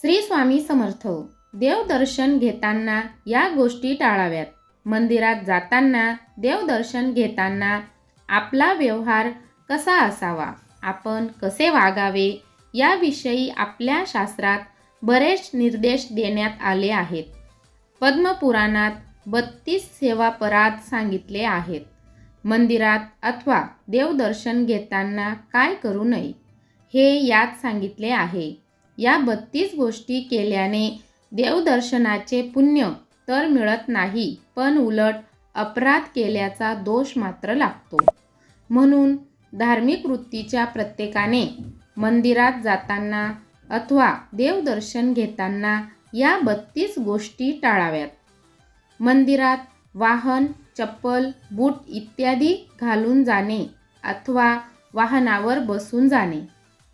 श्री स्वामी समर्थ. देवदर्शन घेताना या गोष्टी टाळाव्यात. मंदिरात जाताना देवदर्शन घेताना आपला व्यवहार कसा असावा? आपण कसे वागावे? याविषयी आपल्या शास्त्रात बरेच निर्देश देण्यात आले आहेत. पद्मपुराणात बत्तीस सेवापराध सांगितले आहेत. मंदिरात अथवा देवदर्शन घेताना काय करू नये? हे यात सांगितले आहे. या बत्तीस गोष्टी केल्याने देवदर्शनाचे पुण्य तर मिळत नाही पण उलट अपराध केल्याचा दोष मात्र लागतो. म्हणून धार्मिक वृत्तीच्या प्रत्येकाने मंदिरात जाताना अथवा देवदर्शन घेताना या बत्तीस गोष्टी टाळाव्यात. मंदिरात वाहन चप्पल बूट इत्यादी घालून जाणे अथवा वाहनावर बसून जाणे.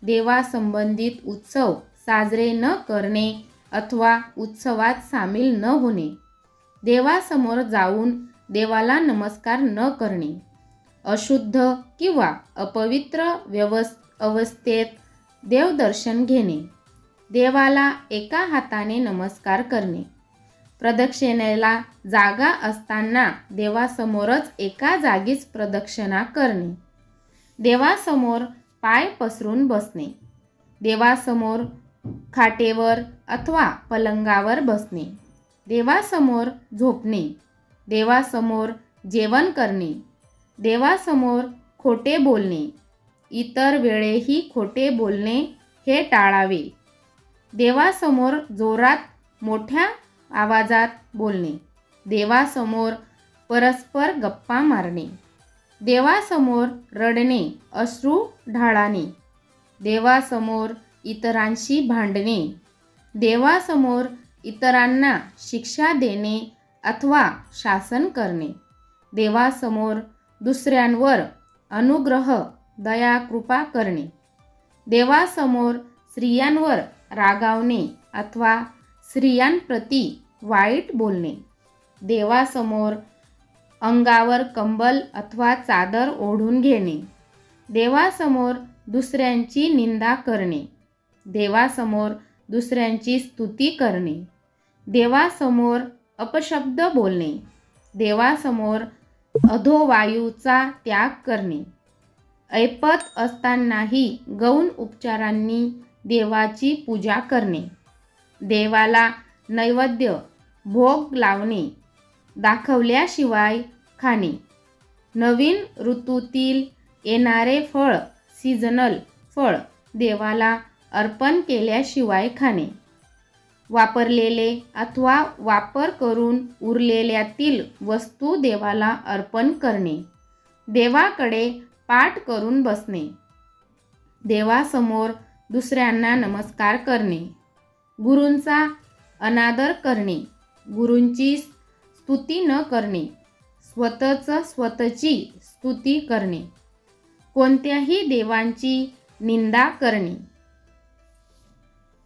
देवासंबंधित उत्सव साजरे न करणे अथवा उत्सवात सामील न होणे. देवासमोर जाऊन देवाला नमस्कार न करणे. अशुद्ध किंवा अपवित्र व्यवस् अवस्थेत देवदर्शन घेणे. देवाला एका हाताने नमस्कार करणे. प्रदक्षिणेला जागा असताना देवासमोरच एका जागीच प्रदक्षिणा करणे. देवासमोर पाय पसरून बसणे. देवासमोर खाटेवर अथवा पलंगावर बसणे. देवासमोर झोपणे. देवासमोर जेवण करणे. देवासमोर खोटे बोलणे. इतर वेळेही खोटे बोलणे हे टाळावे. देवासमोर जोरात मोठ्या आवाजात बोलणे. देवासमोर परस्पर गप्पा मारणे. देवासमोर रडणे अश्रू ढाळाने. देवासमोर इतरांशी भांडणे. देवासमोर इतरांना शिक्षा देणे अथवा शासन करणे. देवासमोर दुसऱ्यांवर अनुग्रह दया कृपा करणे. देवासमोर स्त्रियांवर रागावणे अथवा स्त्रियांप्रती वाईट बोलणे. देवासमोर अंगावर कंबल अथवा चादर ओढून घेणे. देवासमोर दुसऱ्यांची निंदा करणे. देवासमोर दुसऱ्यांची स्तुती करणे. देवासमोर अपशब्द बोलणे. देवासमोर अधोवायूचा त्याग करणे. ऐपत असतानाही गौण उपचारांनी देवाची पूजा करणे. देवाला नैवेद्य भोग लावणे. दाखवल्याशिवाय खाणे. नवीन ऋतूतील येणारे फळ सीझनल फळ देवाला अर्पण केल्याशिवाय खाणे. वापरलेले अथवा वापर करून उरलेल्यातील वस्तू देवाला अर्पण करणे. देवाकडे पाठ करून बसणे. देवासमोर दुसऱ्यांना नमस्कार करणे. गुरूंचा अनादर करणे. गुरूंची स्तुती न करणे. स्वतःच स्वतःची स्तुती करणे. कोणत्याही देवांची निंदा करणे.